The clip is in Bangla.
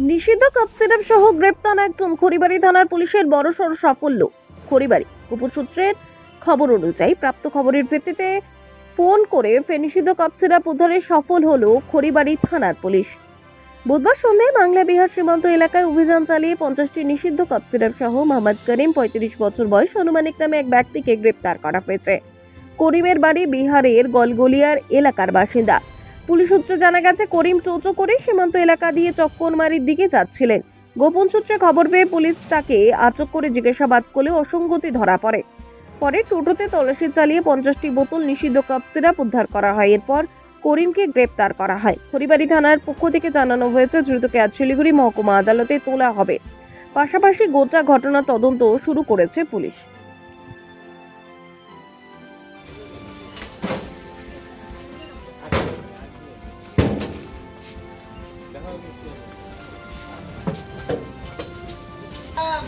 নিষিদ্ধ কাপ সিরাপ সহ গ্রেপ্তার একজন খড়িবাড়ি থানার পুলিশের বড়সড় সাফল্য। খড়িবাড়ি কুপুর সূত্রের খবর অনুযায়ী প্রাপ্ত খবরের ভিত্তিতে ফোন করে ফেনিষিদ্ধ কাপ সিরাপ উদ্ধারে সফল হলো খড়িবাড়ি থানার পুলিশ। বুধবার সন্ধ্যায় বাংলা, বিহার সীমান্ত এলাকায় অভিযান চালিয়ে পঞ্চাশটি নিষিদ্ধ কাপ সিরাপ সহ মোহাম্মদ করিম পঁয়ত্রিশ বছর বয়স অনুমানিক নামে এক ব্যক্তিকে গ্রেপ্তার করা হয়েছে। করিমের বাড়ি বিহারের গলগলিয়ার এলাকার বাসিন্দা। পুলিশ সূত্রে জানা গেছে, করিম টোটো করে সীমান্ত এলাকা দিয়ে চক্করমারির দিকে যাচ্ছিলেন। গোপন সূত্রে খবর পেয়ে পুলিশ তাকে আটক করে জিজ্ঞাসাবাদ করলে অসঙ্গতি ধরা পড়ে। পরে টোটোতে তল্লাশি চালিয়ে পঞ্চাশটি বোতল নিষিদ্ধ কাপ সিরাপ উদ্ধার করা হয়। এরপর করিমকে গ্রেপ্তার করা হয়। খড়িবাড়ি থানার পক্ষ থেকে জানানো হয়েছে দ্রুতকে আজ শিলিগুড়ি মহকুমা আদালতে তোলা হবে। পাশাপাশি গোটা ঘটনা তদন্ত শুরু করেছে পুলিশ। 아.